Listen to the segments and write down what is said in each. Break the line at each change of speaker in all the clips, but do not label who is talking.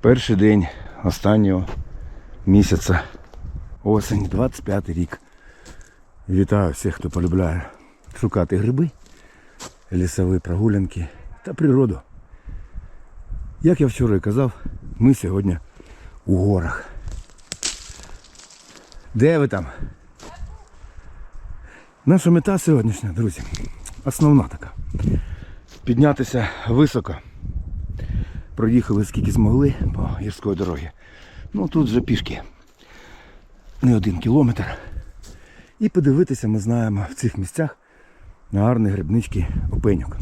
Перший день останнього місяця осень, 25 рік. Вітаю всіх, хто полюбляє шукати гриби, лісові прогулянки та природу. Як я вчора і казав, ми сьогодні у горах. Де ви там? Наша мета сьогоднішня, друзі, основна така. Піднятися високо. Проїхали скільки змогли по гірської дороги. Ну тут вже пішки. Не один кілометр. І подивитися ми знаємо в цих місцях на гарні грибнички опеньок.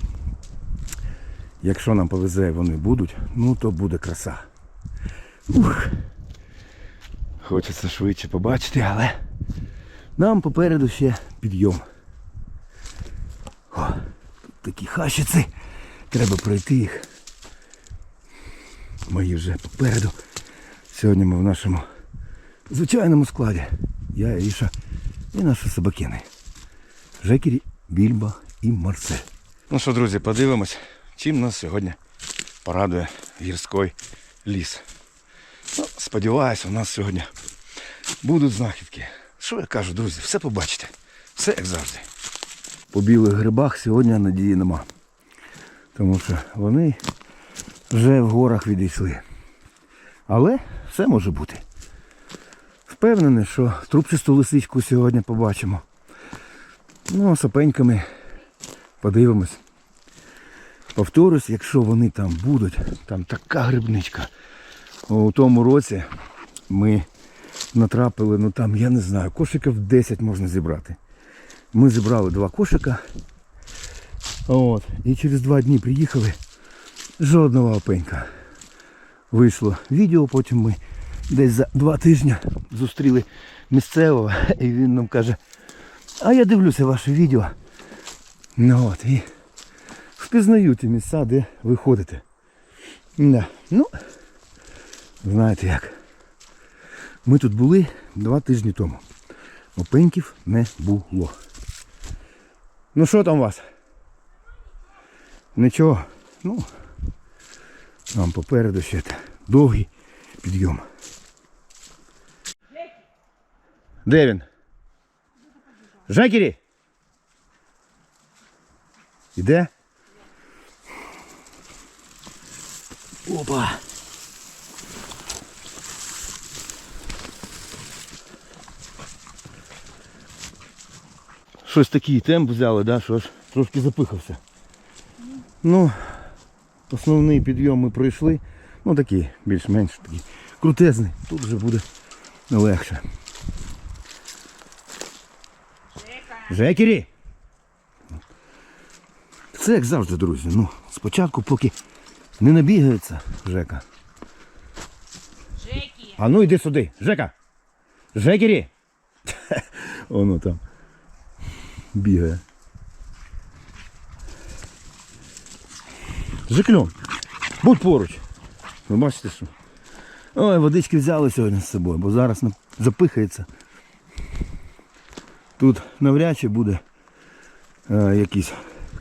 Якщо нам повезе вони будуть, ну то буде краса. Ух. Хочеться швидше побачити, але нам попереду ще підйом. О, тут такі хащиці. Треба пройти їх. Мої вже попереду. Сьогодні ми в нашому звичайному складі. Я, Іша і наші собакини. Жекері, Більба і Марсель. Ну що, друзі, подивимось, чим нас сьогодні порадує гірський ліс. Ну, сподіваюсь, у нас сьогодні будуть знахідки. Що я кажу, друзі, все побачите. Все як завжди. По білих грибах сьогодні надії нема. Тому що вони вже в горах відійшли. Але все може бути. Впевнений, що трубчасту лисичку сьогодні побачимо. Ну, а сапеньками подивимось. Повторюсь, якщо вони там будуть, там така грибничка. У тому році ми натрапили, ну там, я не знаю, кошиків 10 можна зібрати. Ми зібрали два кошика. От. І через два дні приїхали. Жодного опенька. Вийшло відео, потім ми десь за два тижні зустріли місцевого, і він нам каже, а я дивлюся ваше відео. Ну от, і впізнаю ті місця, де ви ходите. Да. Ну, знаєте як. Ми тут були два тижні тому. Опеньків не було. Ну що там у вас? Нічого. Ну, нам попереду ще довгий підйом. Де він? Жекері! Іде? Опа! Щось такий темп взяли, да? що ж трошки запихався. Ну, основний підйом ми пройшли. Ну такий, більш-менш такий крутезний. Тут вже буде легше. Жекері! Це як завжди, друзі. Ну, спочатку, поки не набігається Жека.
Жеки,
А ну йди сюди. Жека! Жекері! Воно там бігає. Жекльон, будь поруч. Ви бачите що? Ой, водички взяли сьогодні з собою, бо зараз запихається. Тут навряд чи буде е, якісь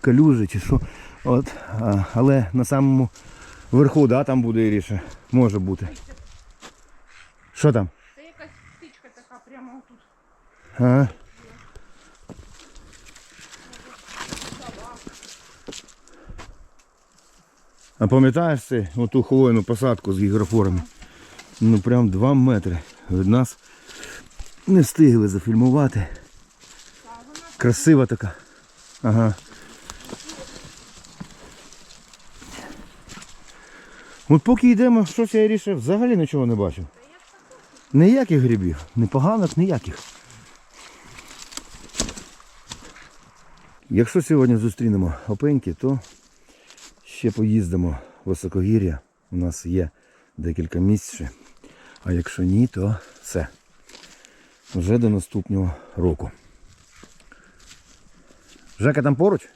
калюжі чи що. От, а, але на самому верху, да, там буде Іріша. Може бути. Що там?
це якась птичка така прямо тут.
А? А пам'ятаєш це, оту хвойну посадку з гігрофорами? Ну прям 2 метри від нас. Не встигли зафільмувати. Красива така. Ага. От поки йдемо, щось я рішив, взагалі нічого не бачив. Ніяких грибів, непоганих ніяких. Якщо сьогодні зустрінемо опеньки, то ще поїздимо в високогір'я. У нас є декілька місць ще. А якщо ні, то все. Вже до наступного року. Жека там поруч?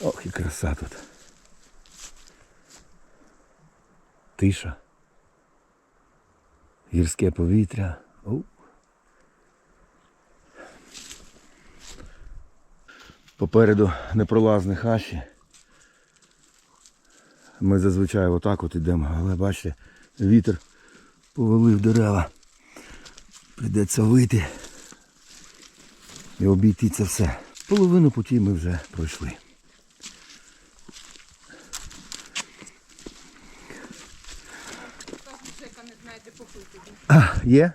Ох, і краса тут. Тиша. Гірське повітря. Попереду непролазні хащі. Ми зазвичай отак от ідемо, але бачите, вітер повалив дерева. Прийдеться вийти і обійти це все. Половину путі ми вже пройшли. А, є?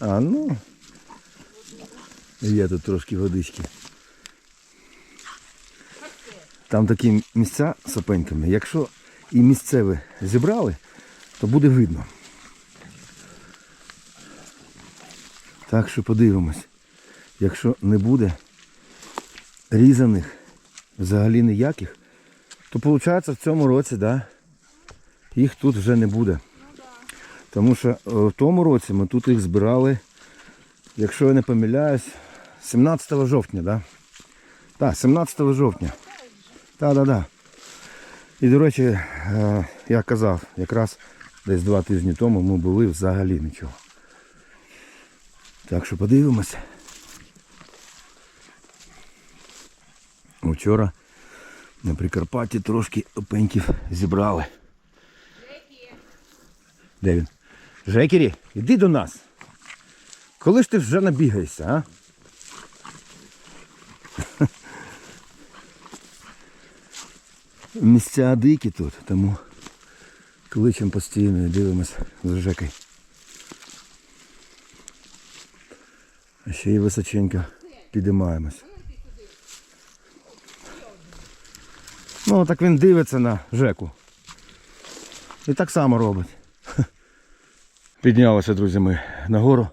А, ну. Є тут трошки водички. Там такі місця з опеньками. Якщо і місцеві зібрали, то буде видно. Так що подивимось. Якщо не буде різаних взагалі ніяких, то виходить в цьому році, да, їх тут вже не буде. Тому що е, в тому році ми тут їх збирали, якщо я не помиляюсь, 17 жовтня, да? Так, 17 жовтня. Так, так, так. І, до речі, е, я казав, якраз десь два тижні тому ми були взагалі нічого. Так що подивимося. Вчора на Прикарпатті трошки опеньків зібрали. Жекірі. Де він? Жекері, іди до нас. Коли ж ти вже набігаєшся, а? Місця дикі тут, тому кличем постійно і дивимось з Жекою. А ще й височенько підіймаємось. Ну, так він дивиться на Жеку. І так само робить. Піднялися, друзі, ми нагору.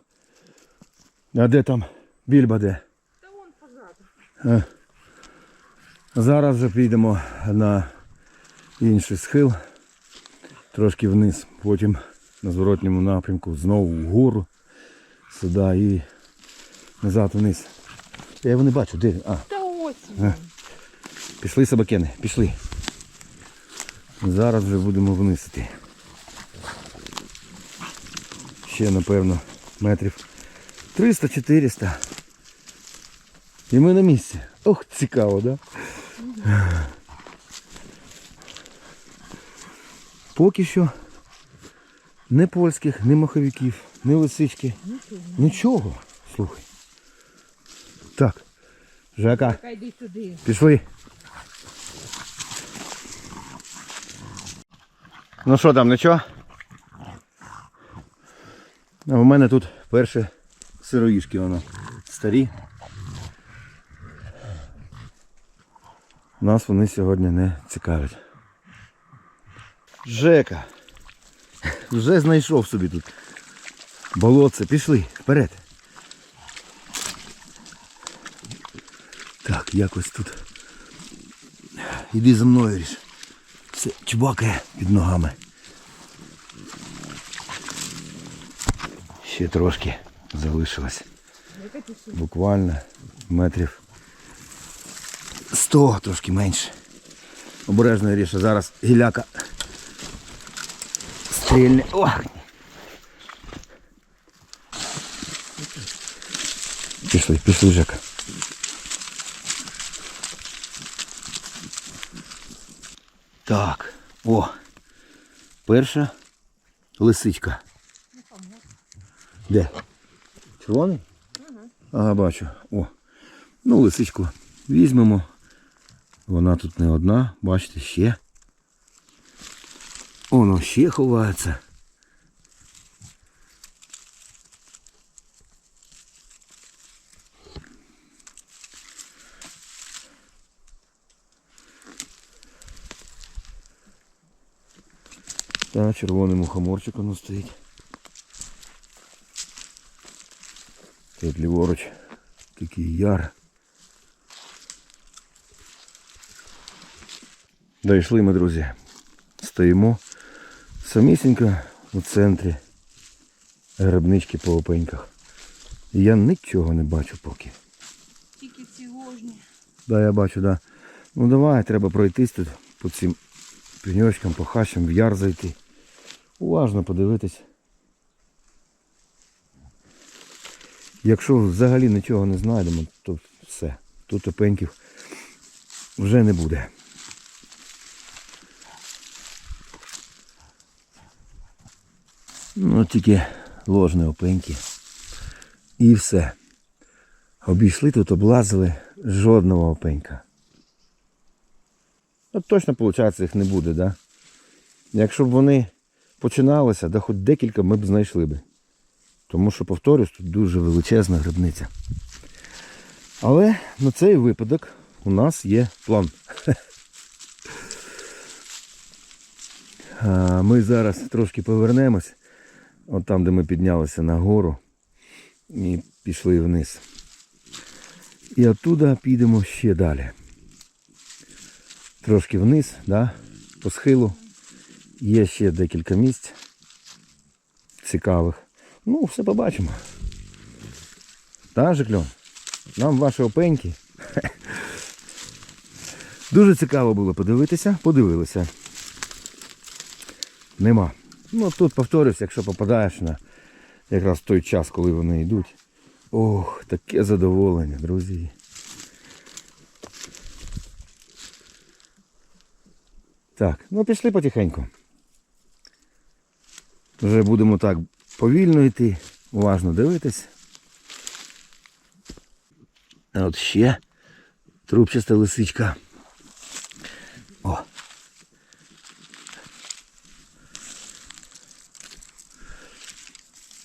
А де там більба де?
Та вон позаду.
Зараз вже підемо на інший схил, трошки вниз, потім на зворотньому напрямку знову вгору, сюди і назад вниз. Я його не бачу, де він? А,
Та ось він.
пішли собакени, пішли. Зараз вже будемо вниз іти. Ще, напевно, метрів 300-400. І ми на місці. Ох, цікаво, да? Поки що не польських, не маховиків, не лисички. Нічого. Нічого. Слухай. Так. Жака,
йди
пішли. Ну що там, нічого? У мене тут перші сироїшки воно старі. Нас вони сьогодні не цікавлять. Жека. Вже знайшов собі тут. Болотце, пішли, вперед. Так, якось тут. Іди за мною ріж. Все чубакає під ногами. Ще трошки залишилось. Буквально метрів 100, трошки менше. Обережно ріша. Зараз гіляка стрільне. Ох! Пішли, пішли, Жека. Так, о, перша лисичка. Де? Червоний? Ага, бачу. О. Ну, лисичку візьмемо. Вона тут не одна, бачите, ще. Воно ще ховається. Та червоний мухоморчик воно стоїть. Тут ліворуч такий яр. Дійшли ми, друзі. Стоїмо самісінько у центрі грибнички по опеньках. І я нічого не бачу поки.
Тільки ці ложні.
Да, я бачу, да. Ну давай, треба пройтись тут по цим пеньочкам, по хащам, в яр зайти. Уважно подивитись. Якщо взагалі нічого не знайдемо, то все. тут опеньків вже не буде. Ну, тільки ложні опеньки. І все. Обійшли тут, облазили жодного опенька. Ну, точно, виходить, їх не буде, да? Якщо б вони починалися, да хоч декілька ми б знайшли би. Тому що, повторюсь, тут дуже величезна грибниця. Але на цей випадок у нас є план. Ми зараз трошки повернемось, от там, де ми піднялися на гору і пішли вниз. І оттуда підемо ще далі. Трошки вниз, да, по схилу. Є ще декілька місць цікавих. Ну, все побачимо. Та, Жикльон? Нам ваші опеньки. Дуже цікаво було подивитися. Подивилися. Нема. Ну тут повторюсь, якщо попадаєш на якраз той час, коли вони йдуть. Ох, таке задоволення, друзі. Так, ну пішли потихеньку. Вже будемо так повільно йти, уважно дивитись. А от ще трубчаста лисичка.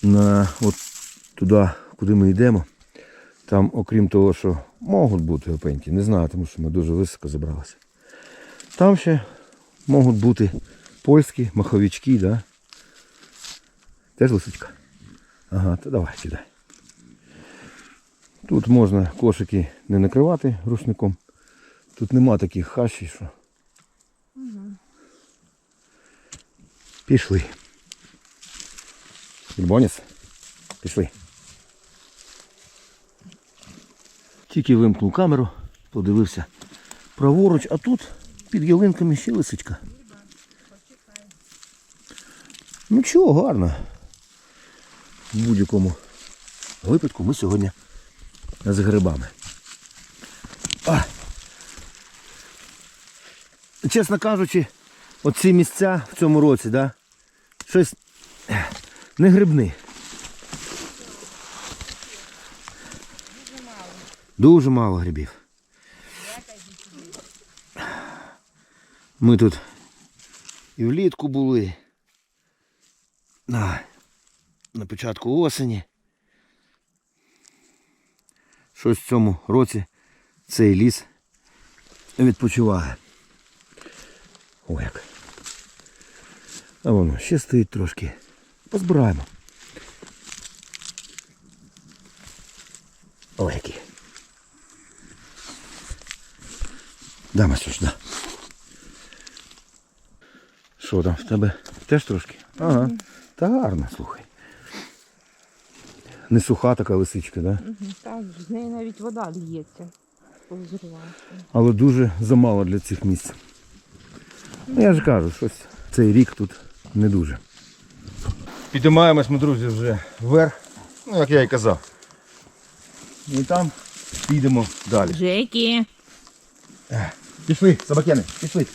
На от туди, куди ми йдемо, там, окрім того, що можуть бути опеньки, не знаю, тому що ми дуже високо забралися. Там ще можуть бути польські маховички, да? Теж лисичка. Ага, то давай сідай. Тут можна кошики не накривати рушником. Тут нема таких хащів, що. Пішли. Більбоніс. Пішли. Тільки вимкнув камеру, подивився праворуч, а тут під ялинками ще лисичка. Ну чого, гарно. В будь-якому випадку ми сьогодні з грибами. А! Чесно кажучи, оці місця в цьому році, да, щось не грибні. Дуже мало грибів. Ми тут і влітку були. На, на початку осені. Щось в цьому році цей ліс відпочиває. О як. А воно ще стоїть трошки. Позбираємо. О, які. Да, Масюш, да. Що там в тебе? Теж трошки? Ага. Та гарно, слухай. Не суха така лисичка, да?
Так, з неї навіть вода лється.
Але дуже замало для цих місць. Ну, я ж кажу, щось цей рік тут не дуже. Підіймаємось ми, друзі, вже вверх, ну як я і казав. І там підемо далі.
Джекі.
Пішли, собакени, пішли.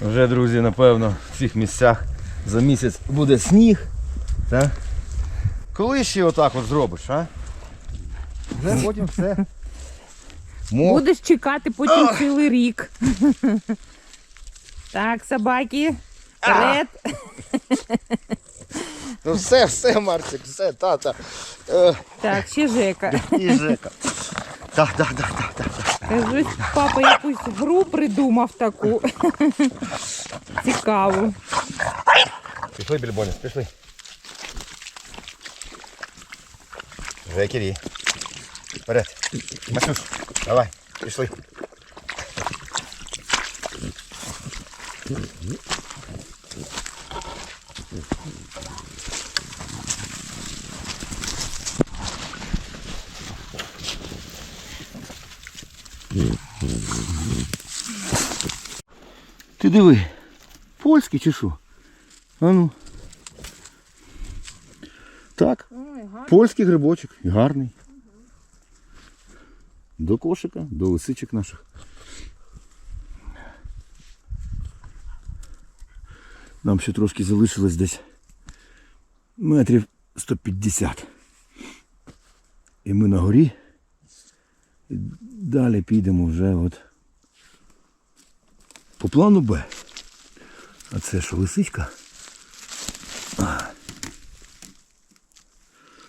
Вже, друзі, напевно, в цих місцях за місяць буде сніг. Так? Коли ще отак от зробиш, а? Вже потім все. Мох.
Будеш чекати потім цілий рік. Так, собаки. Вперед.
Ну все, все, Марсик, все, тата. Е,
Так, ще Жека.
і Жека. Так, так, так, так, так.
Кажуть, папа якусь гру придумав таку. Цікаву.
Пішли, Більбоніс, пішли. Жекері. Вперед. Масюш, давай, пішли. Ти диви, польський чи що? А ну. Так,
Ой,
польський грибочок, гарний. До кошика, до лисичок наших. Нам ще трошки залишилось десь метрів 150. І ми на горі. І далі підемо вже от по плану Б. А це що, лисичка?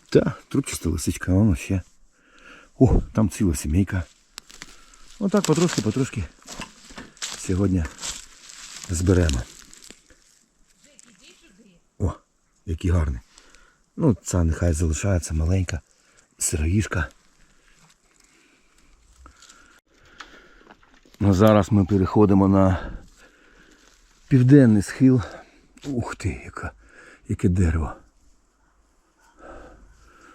Та, трубчаста лисичка, воно ще. О, там ціла сімейка. Отак потрошки, потрошки сьогодні зберемо. О, який гарний. Ну, ця нехай залишається маленька сироїшка. Ну, зараз ми переходимо на південний схил. Ух ти, яка, яке дерево.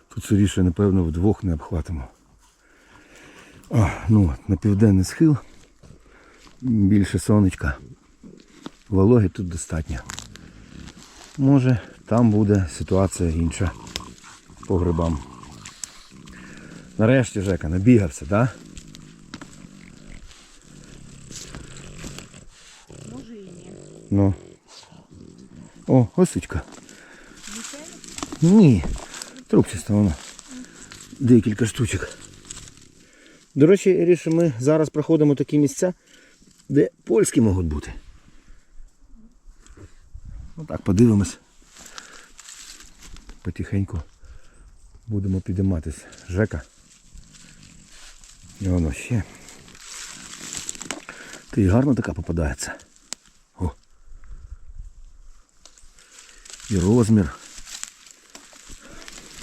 Тут сиріше, напевно, вдвох не обхватимо. А, ну, от, на південний схил. Більше сонечка. Вологи тут достатньо. Може, там буде ситуація інша по грибам. Нарешті, Жека, набігався, так?
Може і ні.
Ну. О, лисичка. Ні. Трубчаста вона. Декілька штучок. До речі, Ріше, ми зараз проходимо такі місця, де польські можуть бути. Ну так, подивимось. Потихеньку будемо підійматися. Жека. І воно ще. Ти гарно така попадається. О. І розмір.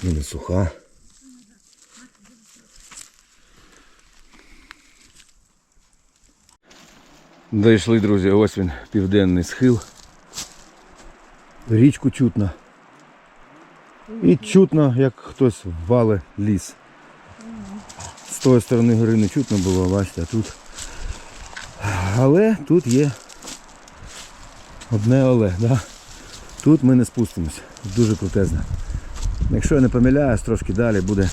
І не суха. Дійшли, друзі, ось він, південний схил. Річку чутно. І чутно, як хтось вале ліс. З тої сторони гори не чутно було, бачите, а тут. Але тут є одне але, да? Тут ми не спустимося. Дуже крутезно. Якщо я не помиляюсь, трошки далі буде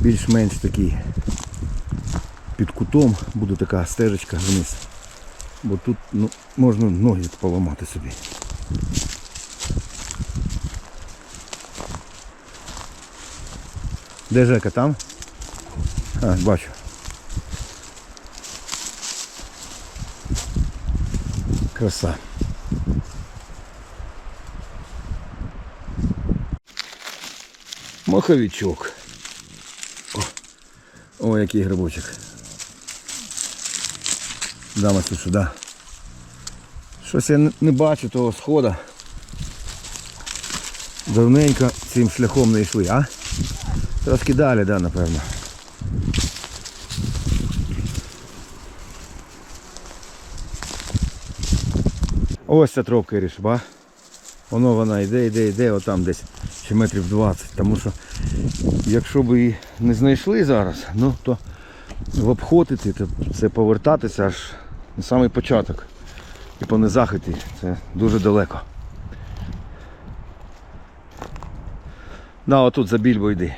більш-менш такий під кутом буде така стежечка вниз. Бо тут ну, можна ноги поламати собі. Де Жека там? А, бачу. Краса. Маховичок. О, О який грибочок. Дама сюди. Щось я не- бачу того схода. Давненько цим шляхом не йшли, а? Трошки далі, да, напевно. Ось ця тропка Іришба. Воно вона йде, йде, йде, отам десь ще метрів 20. Тому що якщо б її не знайшли зараз, ну то в обход іти, то це повертатися аж на самий початок. І по низах іти. Це дуже далеко. На, отут за більбо йди.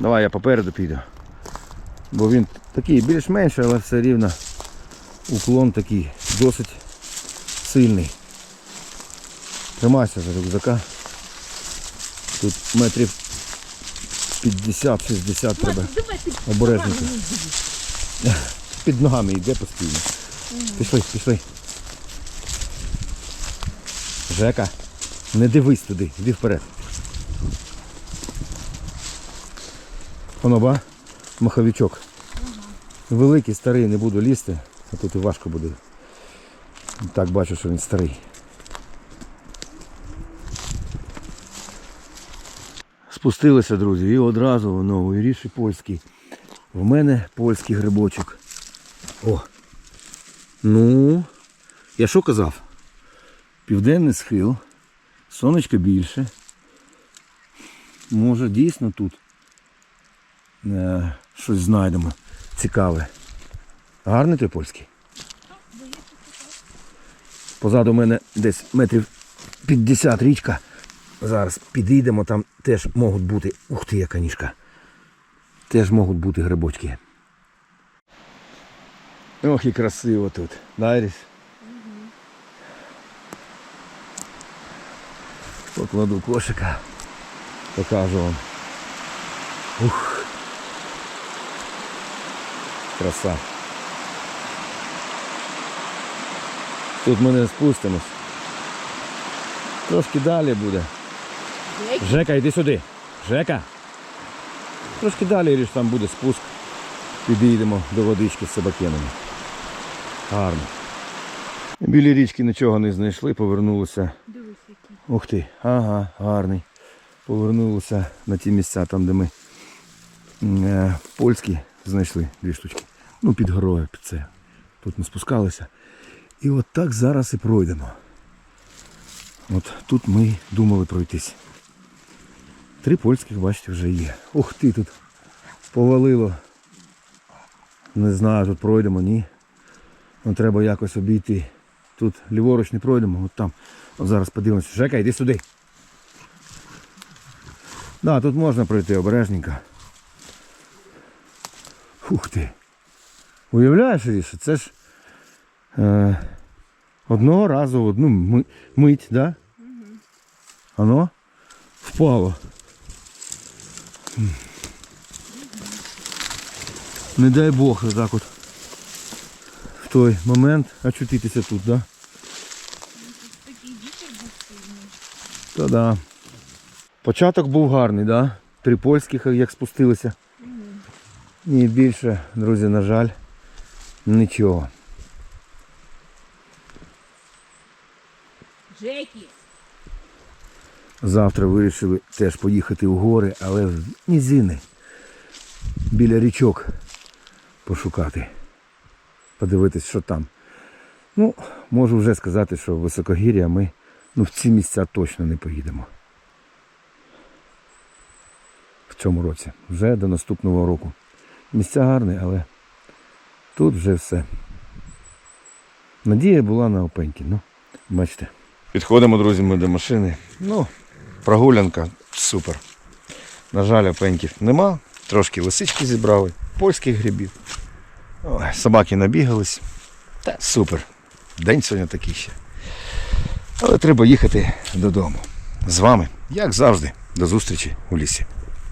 Давай я попереду піду. Бо він такий більш-менш, але все рівно уклон такий досить сильний. Тримайся за рюкзака. Тут метрів 50-60 треба обережненько. Під ногами йде постійно. Пішли, пішли. Жека, не дивись туди, йди вперед. Воно ба, маховичок. Великий, старий, не буду лізти, а тут і важко буде. Так бачу, що він старий. Спустилися, друзі, і одразу воно у Іріші польський. В мене польський грибочок. О. Ну, я що казав? Південний схил, сонечко більше. Може дійсно тут е, щось знайдемо цікаве. Гарний той польський. Позаду мене десь метрів 50 річка. Зараз підійдемо, там теж можуть бути. Ух ти, яка ніжка. Теж можуть бути грибочки. Ох і красиво тут. Найріс. Покладу кошика. Покажу вам. Ух. Краса. Тут ми не спустимось. Трошки далі буде. Жека, йди сюди. Жека. Трошки далі ріж там буде спуск. Підійдемо до водички з собакенами. Гарно. Біля річки нічого не знайшли, повернулися.
Дивись.
Ух ти, ага, гарний. Повернулися на ті місця, там, де ми е, польські знайшли дві штучки. Ну, під горою, під це. Тут ми спускалися. І от так зараз і пройдемо. От тут ми думали пройтись. Три польських, бачите, вже є. Ух ти, тут повалило. Не знаю, тут пройдемо, ні. Ну, треба якось обійти. Тут ліворуч не пройдемо, от там. От зараз подивимося. Жека, йди сюди. Да, тут можна пройти обережненько. Ух ти. Уявляєш, Ріша, це ж е, одного разу одну ми- мить, да? Воно впало. Не дай Бог отак от в той момент очутитися тут, да?
Такий вітер був сильний.
Та да. Початок був гарний, да? Три польських, як спустилися. І більше, друзі, на жаль, нічого.
Джекі!
Завтра вирішили теж поїхати в гори, але в низини. Біля річок пошукати. Подивитись, що там. Ну, можу вже сказати, що в високогір'я ми ну, в ці місця точно не поїдемо. В цьому році. Вже до наступного року. Місця гарні, але тут вже все. Надія була на опеньки. Ну, бачите. Підходимо, друзі, ми до машини. Ну, прогулянка супер. На жаль, опеньків нема. Трошки лисички зібрали, польських грибів. Ой, собаки набігались. Та супер. День сьогодні такий ще. Але треба їхати додому. З вами, як завжди, до зустрічі у лісі.